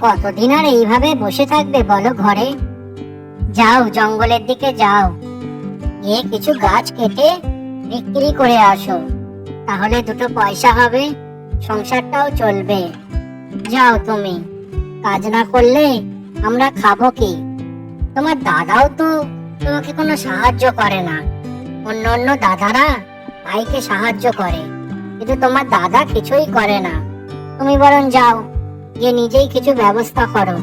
কতদিন আর এইভাবে বসে থাকবে বলো ঘরে? যাও, জঙ্গলের দিকে যাও। গিয়ে কিছু গাছ কেটে বিক্রি করে আসো। তাহলে দুটো পয়সা হবে, সংসারটাও চলবে। যাও তুমি। কাজ না করলে আমরা খাব কি? তোমার দাদাও তো তোমাকে কোনো সাহায্য করে না। অন্য অন্য দাদারা ভাইকে সাহায্য করে। কিন্তু তোমার দাদা কিছুই করে না। তুমি বরং যাও। গিয়ে নিজেই কিছু ব্যবস্থা করো।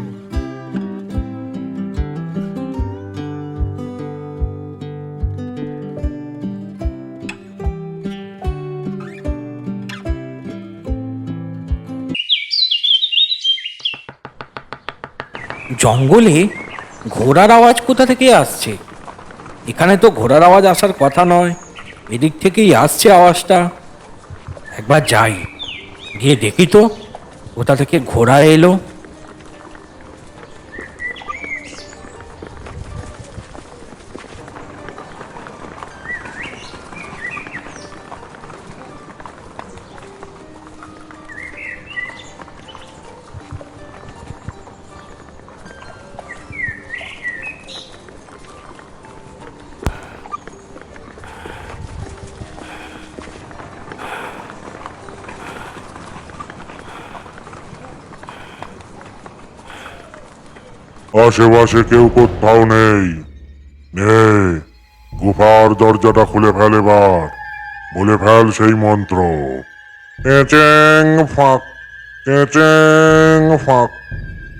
জঙ্গলে ঘোড়ার আওয়াজ কোথা থেকে আসছে? এখানে তো ঘোড়ার আওয়াজ আসার কথা নয়, এদিক থেকেই আসছে আওয়াজটা। একবার যাই, গিয়ে দেখি তো। কোথা থেকে ঘোড়া এলো। আশেপাশে কেউ কোথাও নেই। নে, গুফার দরজাটা খুলে ফেলে এবার। বলে ফেল সেই মন্ত্র। চেচেং ফাঁক। চেচেং ফাঁক।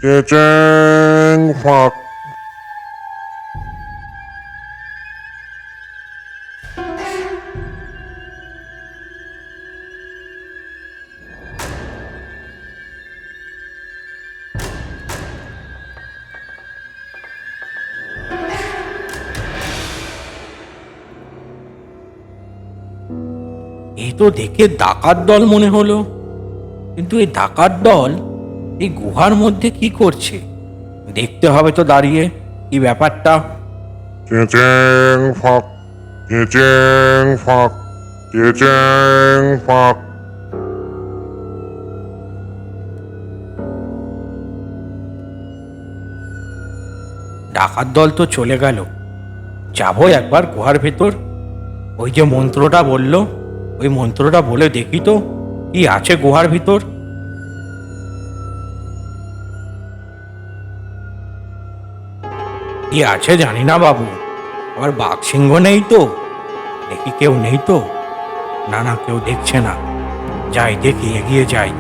চেচেং ফাঁক। এই তো দেখে ডাকাত দল মনে হলো। কিন্তু এই ডাকাত দল এই গুহার মধ্যে কি করছে? দেখতে হবে তো দাঁড়িয়ে কি ব্যাপারটা? চেচেং ফাঁক চেচেং ফাঁক চেচেং ফাঁক। ডাকাত দল তো চলে গেল। যাব একবার গুহার ভেতর। ওই যে মন্ত্রটা বলল ওই মন্ত্রটা বলে দেখি তো, কি আছে গুহার ভিতর? কি আছে জানি না বাবু, আবার বাঘ সিংহ নেই তো, দেখি কেউ নেই তো। না না, কেউ দেখছে না। যাই দেখি, এগিয়ে যাই।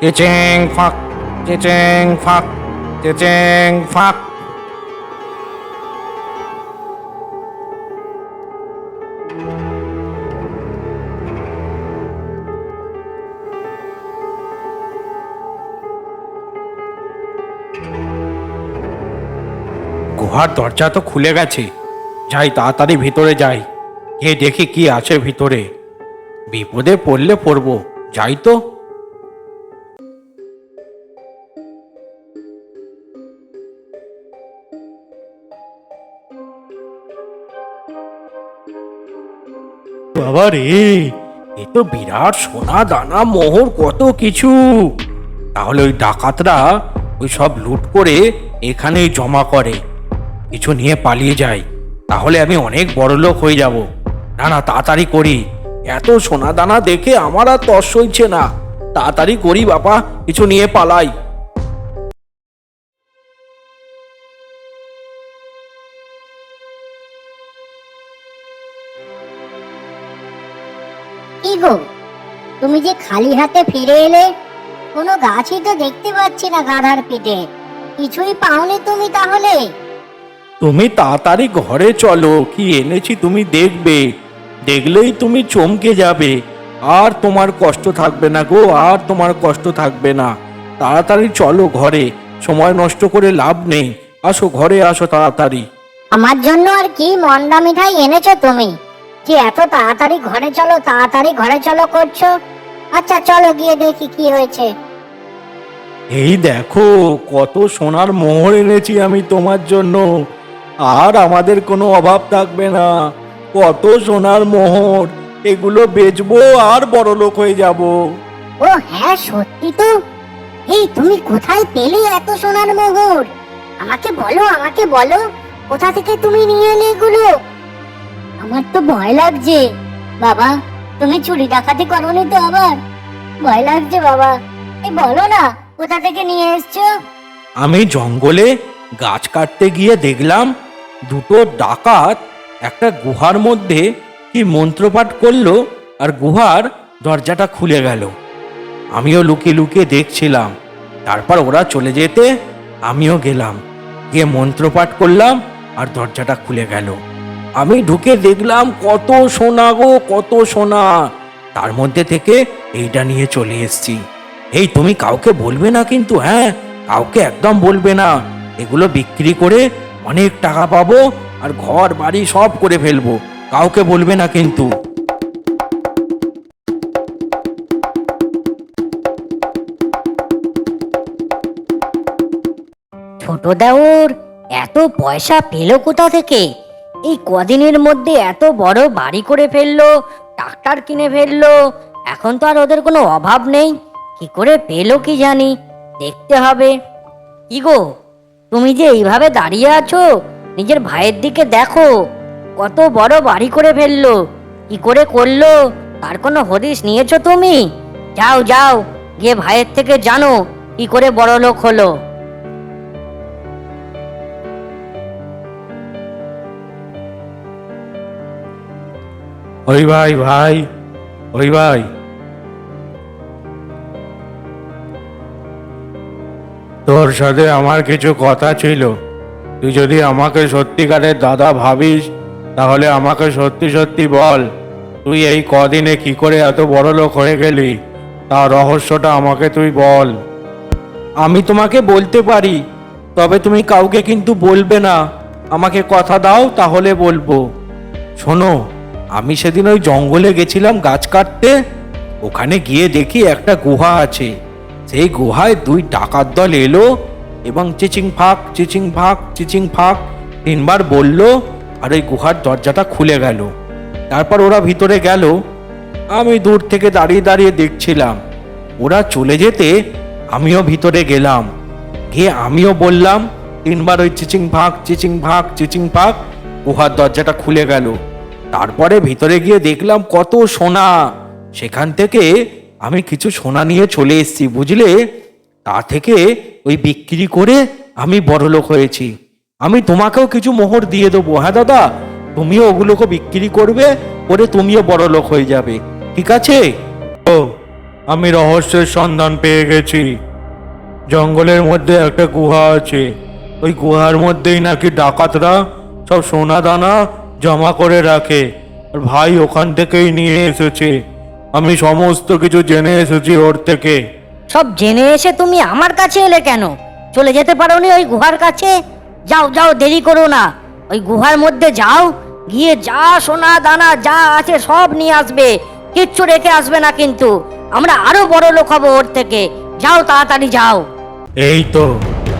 চেচেং ফাঁক চেচেং ফাঁক চেচেং ফাঁক। গুহার দরজা তো খুলে গেছে। যাই তাড়াতাড়ি ভিতরে যাই। গিয়ে দেখি কি আছে ভিতরে। বিপদে পড়লে পড়ব। যাই তো। বাবা রে, এ তো বিরাট সোনা দানা মোহর কত কিছু। তাহলে ওই ডাকাতরা ওই সব লুট করে এখানেই জমা করে। কিছু নিয়ে পালিয়ে যাই, তাহলে আমি অনেক বড় লোক হয়ে যাব। না না, তাড়াতাড়ি করি। এত সোনা দানা দেখে আমার আর তস সইছে না। তাড়াতাড়ি করি বাবা কিছু নিয়ে পালাই। কি তুমি যে খালি হাতে ফিরে এলে, কোনো গাছই তো দেখতে পাচ্ছি না গাধার পিঠে। কিছুই পাওনি তুমি তাহলে? তুমি তাড়াতাড়ি ঘরে চলো কি এনেছি তুমি দেখবে। দেখলেই তুমি চমকে যাবে। আর তোমার কষ্ট থাকবে না গো আর তোমার কষ্ট থাকবে না। তাড়াতাড়ি চলো ঘরে সময় নষ্ট করে লাভ নেই। আসো ঘরে আসো তাড়াতাড়ি। আমার জন্য আর কি মন্ডা মিঠাই এনেছো তুমি? যে এত তাড়াতাড়ি ঘরে চলো তাড়াতাড়ি ঘরে চলো করছ? আচ্ছা চলো গিয়ে দেখি কি হয়েছে। এই দেখো কত সোনার মোহর এনেছি আমি তোমার জন্য। আর আমাদের কোনো অভাব থাকবে না। কত সোনার মোহর এগুলো বেচবো আর বড় লোক হয়ে যাব। ও হ্যাঁ সত্যি তো। এই তুমি কোথায় পেলে এত সোনার মোহর? আমাকে বলো আমাকে বলো। কোথা থেকে তুমি নিয়ে এলে এগুলো? আমার তো ভয় লাগছে। বাবা তুমি চুরি ডাকাতি করোনি তো আবার? ভয় লাগছে বাবা। এই বলো না কোথা থেকে নিয়ে এসছো? আমি জঙ্গলে গাছ কাটতে গিয়ে দেখলাম দুটো ডাকাত একটা গুহার মধ্যে কি মন্ত্রপাঠ করল আর গুহার দরজাটা খুলে গেল। আমিও লুকিয়ে লুকিয়ে দেখছিলাম। তারপর ওরা চলে যেতে আমিও গেলাম। গিয়ে মন্ত্রপাঠ করলাম আর দরজাটা খুলে গেল। আমি ঢুকে দেখলাম কত সোনা গো, কত সোনা। তার মধ্যে থেকে এইটা নিয়ে চলে এসেছি। এই তুমি কাউকে বলবে না কিন্তু হ্যাঁ কাউকে একদম বলবে না। এগুলো বিক্রি করে অনেক টাকা পাবো আর ঘর, বাড়ি সব করে ফেলব। কাউকে বলবে না কিন্তু। ছোট দেওর, এত পয়সা পেল কোথা থেকে? এই কদিনের মধ্যে এত বড় বাড়ি করে ফেলল, ট্রাক্টর কিনে ফেলল, এখন তো আর ওদের কোনো অভাব নেই। কি করে পেল কি জানি, দেখতে হবে। কি গো? তুমি যে এইভাবে দাঁড়িয়ে আছো, নিজের ভাইয়ের দিকে দেখো। কত বড় বাড়ি করে ফেলল। কি করে করল, তার কোনো হদিস নিয়েছো তুমি? যাও যাও, গিয়ে ভাইয়ের থেকে জানো কি করে বড় লোক হলো। ওই ভাই ভাই, ওই ভাই। তোর সাথে আমার কিছু কথা ছিল। তুই যদি আমাকে সত্যিকারের দাদা ভাবিস, তাহলে আমাকে সত্যি সত্যি বল, তুই এই কদিনে কি করে এত বড় লোক হয়ে গেলি? তার রহস্যটা আমাকে তুই বল। আমি তোমাকে বলতে পারি, তবে তুমি কাউকে কিন্তু বলবে না। আমাকে কথা দাও, তাহলে বলব। শোনো, আমি সেদিন ওই জঙ্গলে গেছিলাম গাছ কাটতে। ওখানে গিয়ে দেখি একটা গুহা আছে। সেই গুহায় দুই ডাকাত দল এলো এবং চিচিং ফাঁক চিচিং ফাঁক চিচিং ফাঁক তিনবার বলল, আর ওই গুহার দরজাটা খুলে গেল। তারপর ওরা ভিতরে গেল। আমি দূর থেকে দাঁড়িয়ে দাঁড়িয়ে দেখছিলাম। ওরা চলে যেতে আমিও ভিতরে গেলাম। গিয়ে আমিও বললাম, তিনবার ওই চিচিং ফাঁক চিচিং ফাঁক চিচিং ফাঁক গুহার দরজাটা খুলে গেল। তারপরে ভিতরে গিয়ে দেখলাম কত সোনা। সেখান থেকে আমি কিছু সোনা নিয়ে চলে এসেছি, বুঝলে? তা থেকে ওই বিক্রি করে আমি বড়লোক হয়েছি। আমি তোমাকেও কিছু মোহর দিয়ে দেবো হ্যাঁ দাদা? তুমিও ওগুলোকে বিক্রি করবে, করে তুমিও বড়লোক হয়ে যাবে, ঠিক আছে? ও, আমি রহস্যের সন্ধান পেয়ে গেছি। জঙ্গলের মধ্যে একটা গুহা আছে। ওই গুহার মধ্যেই নাকি ডাকাতরা সব সোনা দানা জমা করে রাখে, আর ভাই ওখান থেকেই নিয়ে এসেছে। আমি সমস্ত কিছু জেনে এসেছি ওর থেকে। সব জেনে এসে তুমি আমার কাছে এলে কেন? চলে যেতে পারোনি ওই গুহার কাছে? যাও যাও দেরি করো না। ওই গুহার মধ্যে যাও গিয়ে যা সোনা দানা যা আছে সব নিয়ে আসবে। কিচ্ছু রেখে আসবে না কিন্তু। আমরা আরও বড় লোক হব ওর থেকে। যাও তাড়াতাড়ি যাও। এই তো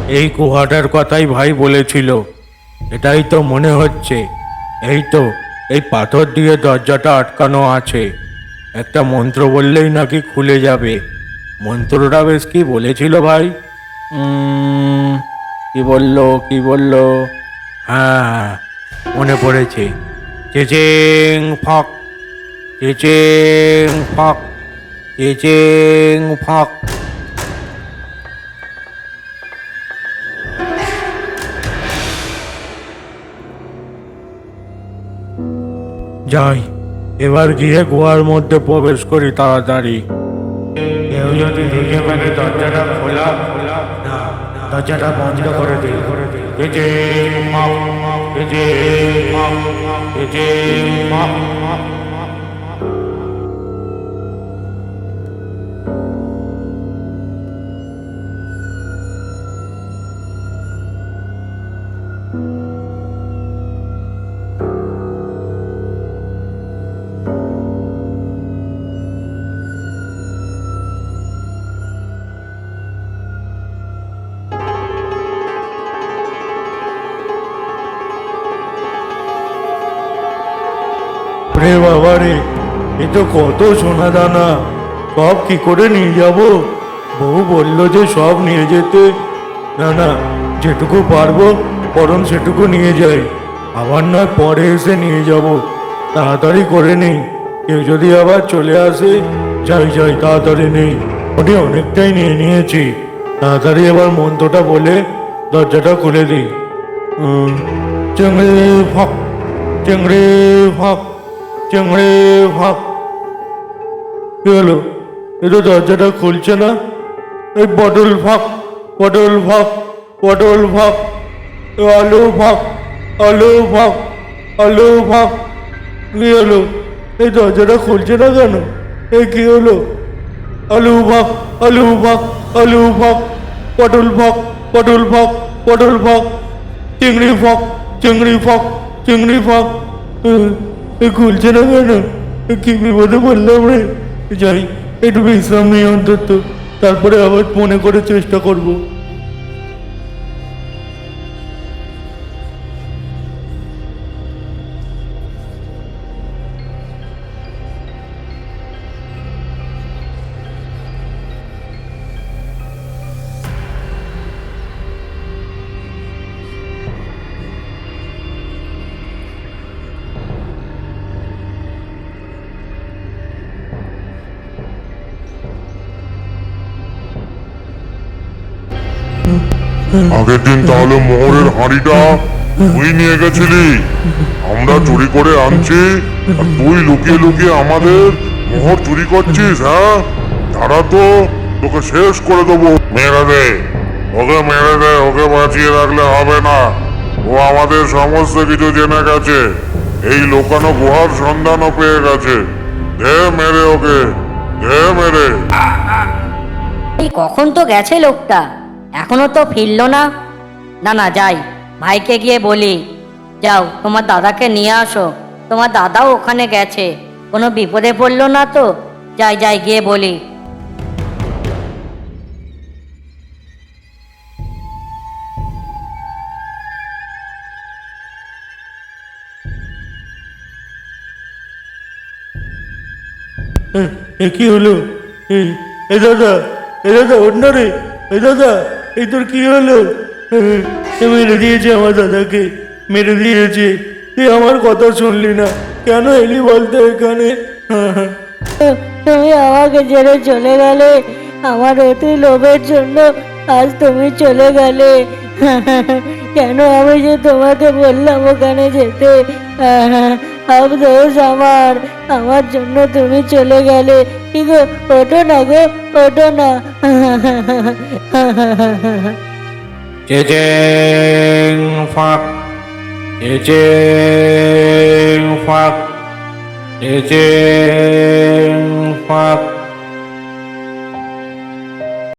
এই গুহাটার কথাই ভাই বলেছিল। এটাই তো মনে হচ্ছে। এই তো এই পাথর দিয়ে দরজাটা আটকানো আছে। একটা মন্ত্র বললেই নাকি খুলে যাবে। মন্ত্রটা বেশ কি বলেছিল ভাই? কি বলল কি বলল? হ্যাঁ মনে পড়েছে। চেচেং ফাঁক চেচেং ফাঁক চেচেং ফাঁক। যাই এবার গিয়ে গুহার মধ্যে প্রবেশ করি তাড়াতাড়ি। কেউ যদি ঢুকে ফেলে দরজাটা খোলা খোলা দরজাটা বন্ধ করে দিই এই যে মাপ, মা যে মা যে তো কত সোনা দানা, সব কি করে নিয়ে যাব? বউ বলল যে সব নিয়ে যেতে। না না, যেটুকু পারব বরং সেটুকু নিয়ে যাই। আবার নয়, পরে এসে নিয়ে যাব। তাড়াতাড়ি করে নেই কেউ যদি আবার চলে আসে, যাই যাই, তাড়াতাড়ি নেই ওটি অনেকটাই নিয়ে নিয়েছি। তাড়াতাড়ি এবার মন্ত্রটা বলে দরজাটা খুলে দিই চিংড়ি ফাঁক চিংড়ি ফাঁক চিংড়ি ফাঁক হলো? এ তো দরজাটা খুলছে না? এই পটল ফাঁক পটল ফাঁক পটল এ আলু ফাঁক আলু ফাঁক আলু ফাঁক কি হলো? এই দরজাটা খুলছে না কেন? এ কি হলো? আলু ফাঁক আলু ফাঁক আলু ফাঁক পটল ফাঁক পটল ফাঁক পটল ফাঁক চিংড়ি ফাঁক চিংড়ি ফাঁক চিংড়ি এ খুলছে না কেন? কি বিপদে বললাম রে? যাই একটু বিশ্রাম নিই অন্তত। তারপরে আবার মনে করে চেষ্টা করব। আগের দিন তাহলে মোহরের হাঁড়িটা তুই নিয়ে গেছিলি। আমরা চুরি করে আনছি, আর তুই লুকিয়ে লুকিয়ে আমাদের মোহর চুরি করছিস হ্যাঁ? তারা তো, তোকে শেষ করে দেবো। মেরে দে, ওকে মেরে দে, ওকে বাঁচিয়ে রাখলে হবে না। ও আমাদের সমস্ত কিছু জেনে গেছে। এই লোকানো গুহার সন্ধানও পেয়ে গেছে। দে মেরে ওকে, দে মেরে। কখন তো গেছে লোকটা? এখনও তো ফিরলো না? না না, যাই। ভাইকে গিয়ে বলি, যাও, তোমার দাদাকে নিয়ে আসো। তোমার দাদাও ওখানে গেছে। কোনো বিপদে পড়ল না তো? যাই যাই, গিয়ে বলি। এ কি হলো? এ দাদা এ দাদা অন্য রে এ দাদা। এই তোর কি হলো? এ, এ মেরে দিয়েছে আমার দাদাকে মেরে দিয়েছে। তুই আমার কথা শুনলি না। কেন এলি বলতো এখানে? তুমি আমাকে ছেড়ে চলে গেলে আমার অতি লোভের জন্য আজ তুমি চলে গেলে। কেন আমি যে তোমাকে বললাম ওখানে যেতে? আব আমার। আমার জন্য তুমি চলে গেলে। কি ওটো না গো ওটো না। এজেং ফাঁক এজেং ফাঁক এজেং ফাঁক।